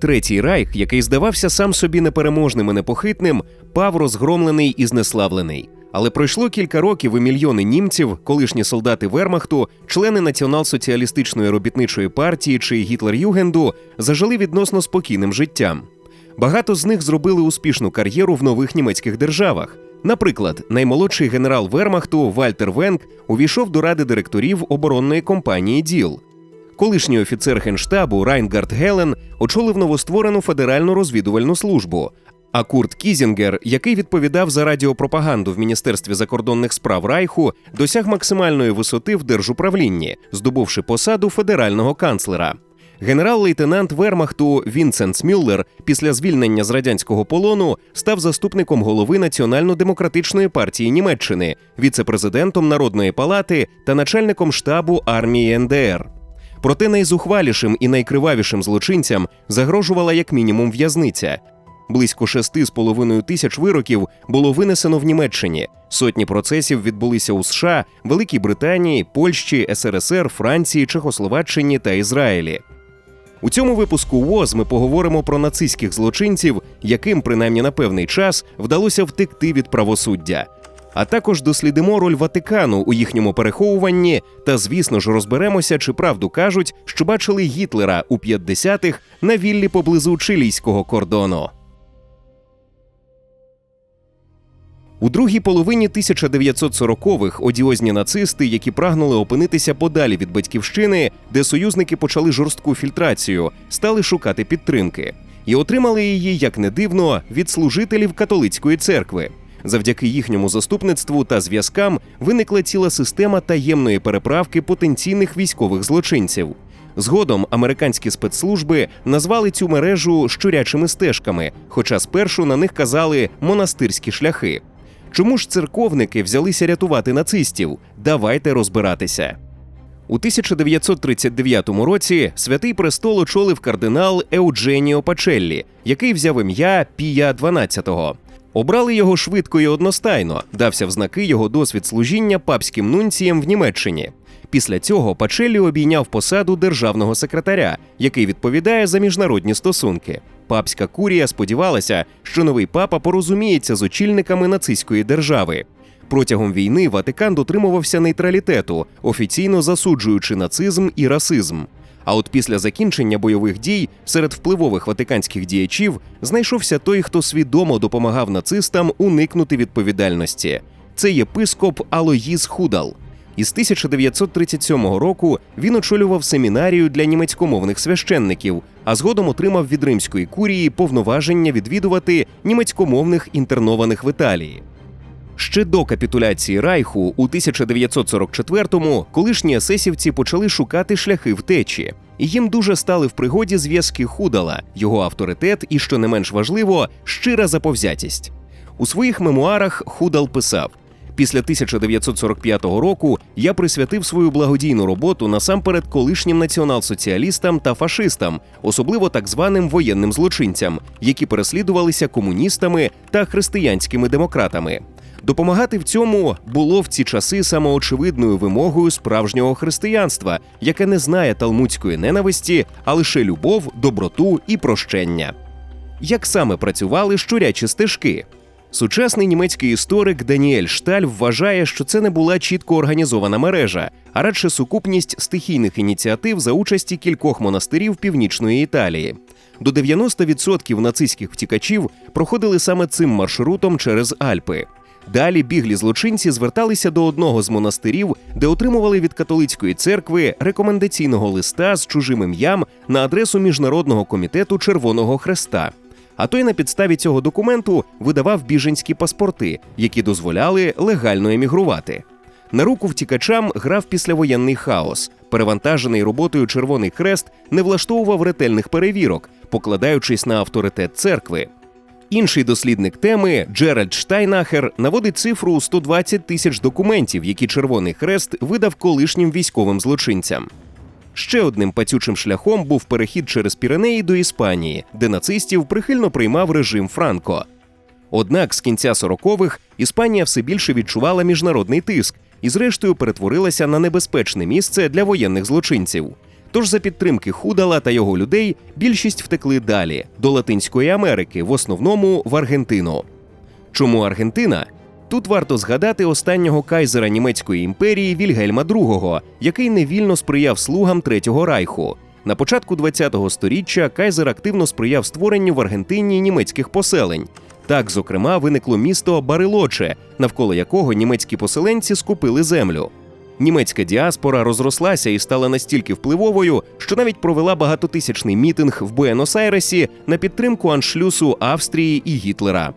Третій райх, який здавався сам собі непереможним і непохитним, пав розгромлений і знеславлений. Але пройшло кілька років і мільйони німців, колишні солдати Вермахту, члени націонал-соціалістичної робітничої партії чи Гітлер-Югенду зажили відносно спокійним життям. Багато з них зробили успішну кар'єру в нових німецьких державах. Наприклад, наймолодший генерал Вермахту Вальтер Венк увійшов до ради директорів оборонної компанії ДІЛ. Колишній офіцер генштабу Райнгард Гелен очолив новостворену федеральну розвідувальну службу. А Курт Кізінгер, який відповідав за радіопропаганду в Міністерстві закордонних справ Райху, досяг максимальної висоти в держуправлінні, здобувши посаду федерального канцлера. Генерал-лейтенант Вермахту Вінсенс Мюллер після звільнення з радянського полону став заступником голови Національно-демократичної партії Німеччини, віце-президентом Народної палати та начальником штабу армії НДР. Проте найзухвалішим і найкривавішим злочинцям загрожувала як мінімум в'язниця. Близько шести з половиною тисяч вироків було винесено в Німеччині. Сотні процесів відбулися у США, Великій Британії, Польщі, СРСР, Франції, Чехословаччині та Ізраїлі. У цьому випуску ВОЗ ми поговоримо про нацистських злочинців, яким, принаймні на певний час, вдалося втекти від правосуддя. А також дослідимо роль Ватикану у їхньому переховуванні, та, звісно ж, розберемося, чи правду кажуть, що бачили Гітлера у 50-х на віллі поблизу чилійського кордону. У другій половині 1940-х одіозні нацисти, які прагнули опинитися подалі від батьківщини, де союзники почали жорстку фільтрацію, стали шукати підтримки і отримали її, як не дивно, від служителів католицької церкви. Завдяки їхньому заступництву та зв'язкам виникла ціла система таємної переправки потенційних військових злочинців. Згодом американські спецслужби назвали цю мережу щурячими стежками, хоча спершу на них казали монастирські шляхи. Чому ж церковники взялися рятувати нацистів? Давайте розбиратися. У 1939 році святий престол очолив кардинал Еудженіо Пачеллі, який взяв ім'я Пія XII. Обрали його швидко і одностайно, дався в знаки його досвід служіння папським нунцієм в Німеччині. Після цього Пачеллі обійняв посаду державного секретаря, який відповідає за міжнародні стосунки. Папська курія сподівалася, що новий папа порозуміється з очільниками нацистської держави. Протягом війни Ватикан дотримувався нейтралітету, офіційно засуджуючи нацизм і расизм. А от після закінчення бойових дій серед впливових ватиканських діячів знайшовся той, хто свідомо допомагав нацистам уникнути відповідальності. Це єпископ Алоїз Худал. Із 1937 року він очолював семінарію для німецькомовних священників, а згодом отримав від римської курії повноваження відвідувати німецькомовних інтернованих в Італії. Ще до капітуляції Райху у 1944-му колишні есесівці почали шукати шляхи втечі, і їм дуже стали в пригоді зв'язки Худала, його авторитет і, що не менш важливо, щира заповзятість. У своїх мемуарах Худал писав: після 1945 року я присвятив свою благодійну роботу насамперед колишнім націонал-соціалістам та фашистам, особливо так званим воєнним злочинцям, які переслідувалися комуністами та християнськими демократами. Допомагати в цьому було в ці часи самоочевидною вимогою справжнього християнства, яке не знає талмудської ненависті, а лише любов, доброту і прощення. Як саме працювали щурячі стежки? Сучасний німецький історик Даніель Шталь вважає, що це не була чітко організована мережа, а радше сукупність стихійних ініціатив за участі кількох монастирів північної Італії. До 90% нацистських втікачів проходили саме цим маршрутом через Альпи. Далі біглі злочинці зверталися до одного з монастирів, де отримували від католицької церкви рекомендаційного листа з чужим ім'ям на адресу Міжнародного комітету Червоного Хреста. А той на підставі цього документу видавав біженські паспорти, які дозволяли легально емігрувати. На руку втікачам грав післявоєнний хаос. Перевантажений роботою Червоний Хрест не влаштовував ретельних перевірок, покладаючись на авторитет церкви. Інший дослідник теми Джеральд Штайнахер наводить цифру у 120 тисяч документів, які Червоний Хрест видав колишнім військовим злочинцям. Ще одним пацючим шляхом був перехід через Піренеї до Іспанії, де нацистів прихильно приймав режим Франко. Однак з кінця 40-х Іспанія все більше відчувала міжнародний тиск і, зрештою, перетворилася на небезпечне місце для воєнних злочинців. Тож за підтримки Худала та його людей більшість втекли далі до Латинської Америки, в основному в Аргентину. Чому Аргентина? Тут варто згадати останнього кайзера німецької імперії Вільгельма II, який невільно сприяв слугам Третього райху. На початку ХХ століття кайзер активно сприяв створенню в Аргентині німецьких поселень. Так, зокрема, виникло місто Барилоче, навколо якого німецькі поселенці скупили землю. Німецька діаспора розрослася і стала настільки впливовою, що навіть провела багатотисячний мітинг в Буенос-Айресі на підтримку аншлюсу Австрії і Гітлера.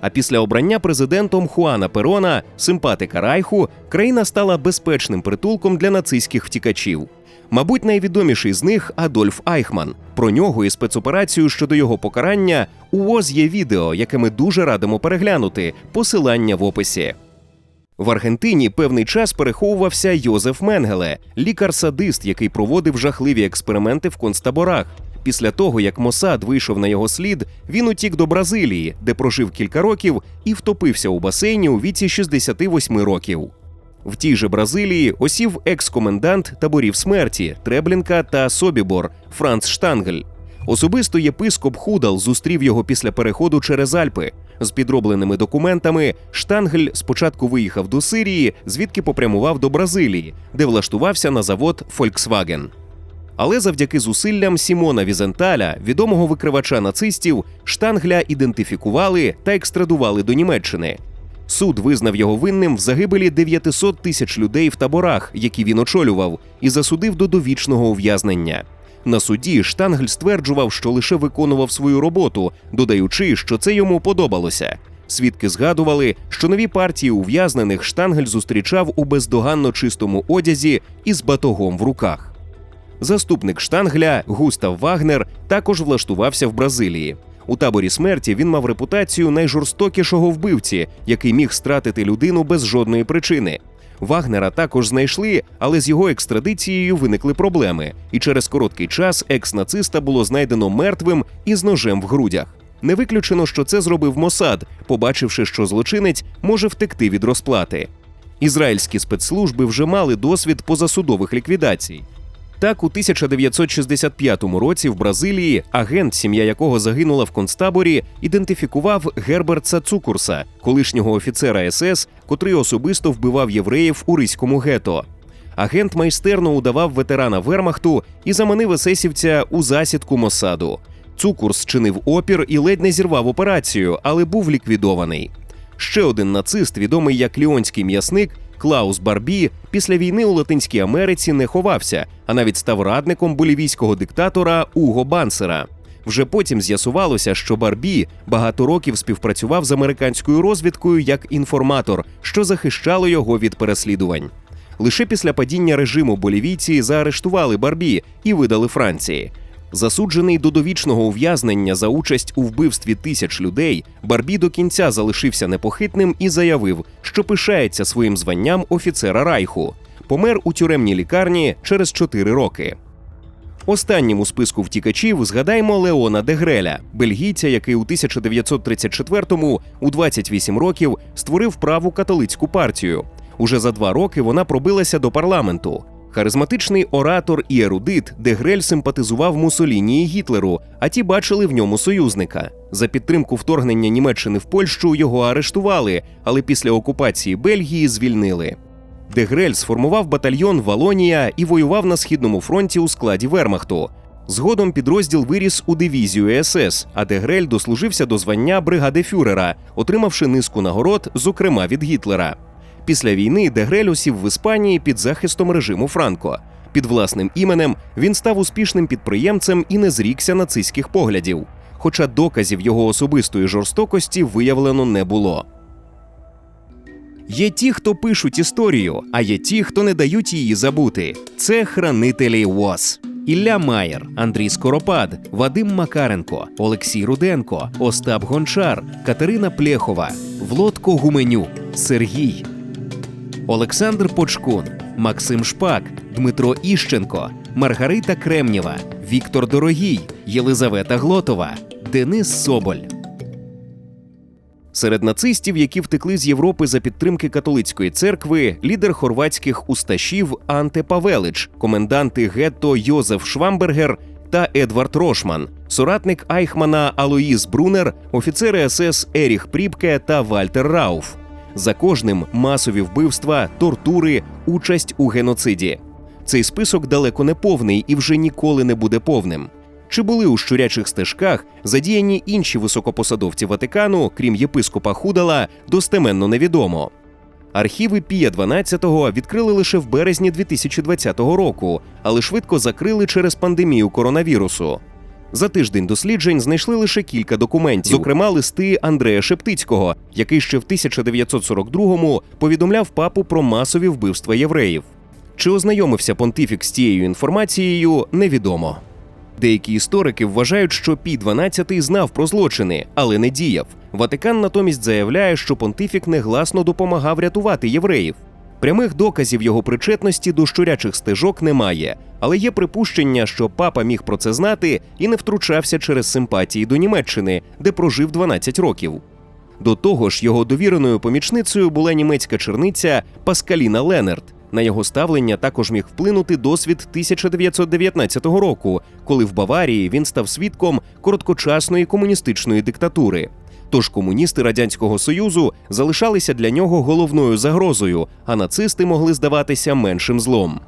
А після обрання президентом Хуана Перона, симпатика Райху, країна стала безпечним притулком для нацистських втікачів. Мабуть, найвідоміший з них Адольф Айхман. Про нього і спецоперацію щодо його покарання у ВОЗ є відео, яке ми дуже радимо переглянути. Посилання в описі. В Аргентині певний час переховувався Йозеф Менгеле, лікар-садист, який проводив жахливі експерименти в концтаборах. Після того, як Мосад вийшов на його слід, він утік до Бразилії, де прожив кілька років і втопився у басейні у віці 68 років. В тій же Бразилії осів екс-комендант таборів смерті Треблінка та Собібор Франц Штангель. Особисто єпископ Худал зустрів його після переходу через Альпи. З підробленими документами Штангель спочатку виїхав до Сирії, звідки попрямував до Бразилії, де влаштувався на завод Volkswagen. Але завдяки зусиллям Сімона Візенталя, відомого викривача нацистів, штангля ідентифікували та екстрадували до Німеччини. Суд визнав його винним в загибелі 900 тисяч людей в таборах, які він очолював, і засудив до довічного ув'язнення. На суді Штангель стверджував, що лише виконував свою роботу, додаючи, що це йому подобалося. Свідки згадували, що нові партії ув'язнених Штангель зустрічав у бездоганно чистому одязі і з батогом в руках. Заступник штангля Густав Вагнер також влаштувався в Бразилії. У таборі смерті він мав репутацію найжорстокішого вбивці, який міг стратити людину без жодної причини. Вагнера також знайшли, але з його екстрадицією виникли проблеми, і через короткий час екс-нациста було знайдено мертвим і з ножем в грудях. Не виключено, що це зробив Мосад, побачивши, що злочинець може втекти від розплати. Ізраїльські спецслужби вже мали досвід позасудових ліквідацій. Так, у 1965 році в Бразилії агент, сім'я якого загинула в концтаборі, ідентифікував Герберта Цукурса, колишнього офіцера СС, котрий особисто вбивав євреїв у Ризькому гето. Агент майстерно удавав ветерана Вермахту і заманив есесівця у засідку Мосаду. Цукурс чинив опір і ледь не зірвав операцію, але був ліквідований. Ще один нацист, відомий як Ліонський м'ясник, Клаус Барбі після війни у Латинській Америці не ховався, а навіть став радником болівійського диктатора Уго Бансера. Вже потім з'ясувалося, що Барбі багато років співпрацював з американською розвідкою як інформатор, що захищало його від переслідувань. Лише після падіння режиму болівійці заарештували Барбі і видали Франції. Засуджений до довічного ув'язнення за участь у вбивстві тисяч людей, Барбі до кінця залишився непохитним і заявив, що пишається своїм званням офіцера Райху. Помер у тюремній лікарні через 4 роки. Останнім у списку втікачів згадаймо Леона Дегреля, бельгійця, який у 1934-му у 28 років створив праву католицьку партію. Уже за два роки вона пробилася до парламенту. Харизматичний оратор і ерудит, Дегрель симпатизував Мусоліні і Гітлеру, а ті бачили в ньому союзника. За підтримку вторгнення Німеччини в Польщу його арештували, але після окупації Бельгії звільнили. Дегрель сформував батальйон Валонія і воював на східному фронті у складі Вермахту. Згодом підрозділ виріс у дивізію СС, а Дегрель дослужився до звання бригади Фюрера, отримавши низку нагород, зокрема від Гітлера. Після війни Дегрель усів в Іспанії під захистом режиму Франко. Під власним іменем він став успішним підприємцем і не зрікся нацистських поглядів. Хоча доказів його особистої жорстокості виявлено не було. Є ті, хто пишуть історію, а є ті, хто не дають її забути. Це хранителі ВОЗ. Ілля Маєр, Андрій Скоропад, Вадим Макаренко, Олексій Руденко, Остап Гончар, Катерина Плєхова, Влодко Гуменюк, Сергій, Олександр Почкун, Максим Шпак, Дмитро Іщенко, Маргарита Кремнєва, Віктор Дорогій, Єлизавета Глотова, Денис Соболь. Серед нацистів, які втекли з Європи за підтримки католицької церкви, лідер хорватських усташів Анте Павелич, коменданти гетто Йозеф Швамбергер та Едвард Рошман, соратник Айхмана Алоїс Брунер, офіцери СС Еріх Пріпке та Вальтер Рауф. За кожним масові вбивства, тортури, участь у геноциді. Цей список далеко не повний і вже ніколи не буде повним. Чи були у щурячих стежках задіяні інші високопосадовці Ватикану, крім єпископа Худала, достеменно невідомо. Архіви Пія 12-го відкрили лише в березні 2020 року, але швидко закрили через пандемію коронавірусу. За тиждень досліджень знайшли лише кілька документів, зокрема листи Андрея Шептицького, який ще в 1942-му повідомляв папу про масові вбивства євреїв. Чи ознайомився понтифік з цією інформацією, невідомо. Деякі історики вважають, що Пій 12 знав про злочини, але не діяв. Ватикан натомість заявляє, що понтифік негласно допомагав рятувати євреїв. Прямих доказів його причетності до щурячих стежок немає, але є припущення, що папа міг про це знати і не втручався через симпатії до Німеччини, де прожив 12 років. До того ж, його довіреною помічницею була німецька черниця Паскаліна Ленерт. На його ставлення також міг вплинути досвід 1919 року, коли в Баварії він став свідком короткочасної комуністичної диктатури. Тож комуністи радянського союзу залишалися для нього головною загрозою, а нацисти могли здаватися меншим злом.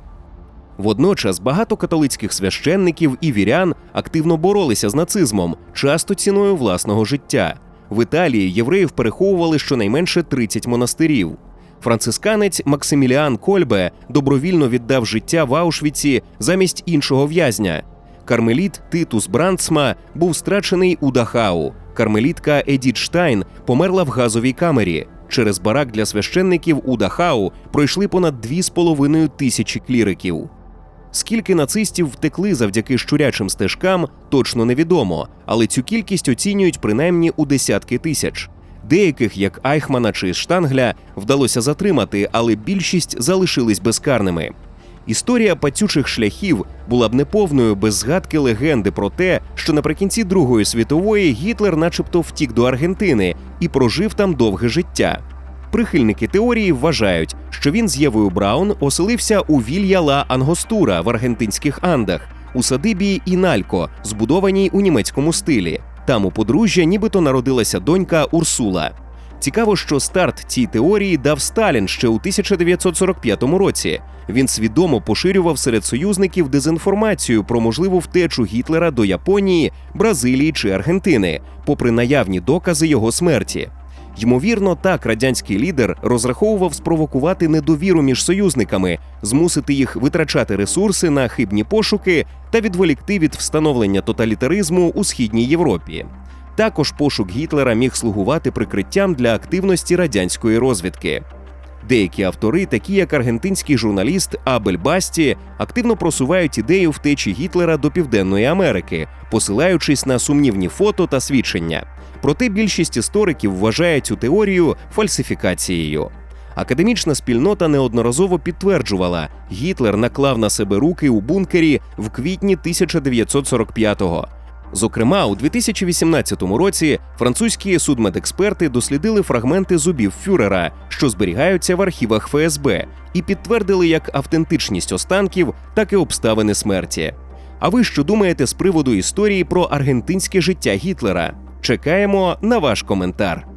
Водночас багато католицьких священників і вірян активно боролися з нацизмом, часто ціною власного життя. В Італії євреїв переховували щонайменше 30 монастирів. Францисканець Максиміліан Кольбе добровільно віддав життя в Аушвіці замість іншого в'язня. Кармеліт Титус Брандсма був страчений у Дахау. Кармелітка Едіт Штайн померла в газовій камері. Через барак для священників у Дахау пройшли понад 2,5 тисячі кліриків. Скільки нацистів втекли завдяки щурячим стежкам, точно невідомо, але цю кількість оцінюють принаймні у десятки тисяч. Деяких, як Айхмана чи Штангля, вдалося затримати, але більшість залишились безкарними. Історія пацючих шляхів була б неповною без згадки легенди про те, що наприкінці Другої світової Гітлер, начебто, втік до Аргентини і прожив там довге життя. Прихильники теорії вважають, що він з Євою Браун оселився у Вілья ла Ангостура в аргентинських Андах у садибі Іналько, збудованій у німецькому стилі. Там у подружжя нібито народилася донька Урсула. Цікаво, що старт цій теорії дав Сталін ще у 1945 році. Він свідомо поширював серед союзників дезінформацію про можливу втечу Гітлера до Японії, Бразилії чи Аргентини, попри наявні докази його смерті. Ймовірно, так радянський лідер розраховував спровокувати недовіру між союзниками, змусити їх витрачати ресурси на хибні пошуки та відволікти від встановлення тоталітаризму у східній Європі. Також пошук Гітлера міг слугувати прикриттям для активності радянської розвідки. Деякі автори, такі як аргентинський журналіст Абель Басті, активно просувають ідею втечі Гітлера до Південної Америки, посилаючись на сумнівні фото та свідчення. Проте більшість істориків вважає цю теорію фальсифікацією. Академічна спільнота неодноразово підтверджувала, Гітлер наклав на себе руки у бункері в квітні 1945-го. Зокрема, у 2018 році французькі судмедексперти дослідили фрагменти зубів фюрера, що зберігаються в архівах ФСБ, і підтвердили як автентичність останків, так і обставини смерті. А ви що думаєте з приводу історії про аргентинське життя Гітлера? Чекаємо на ваш коментар.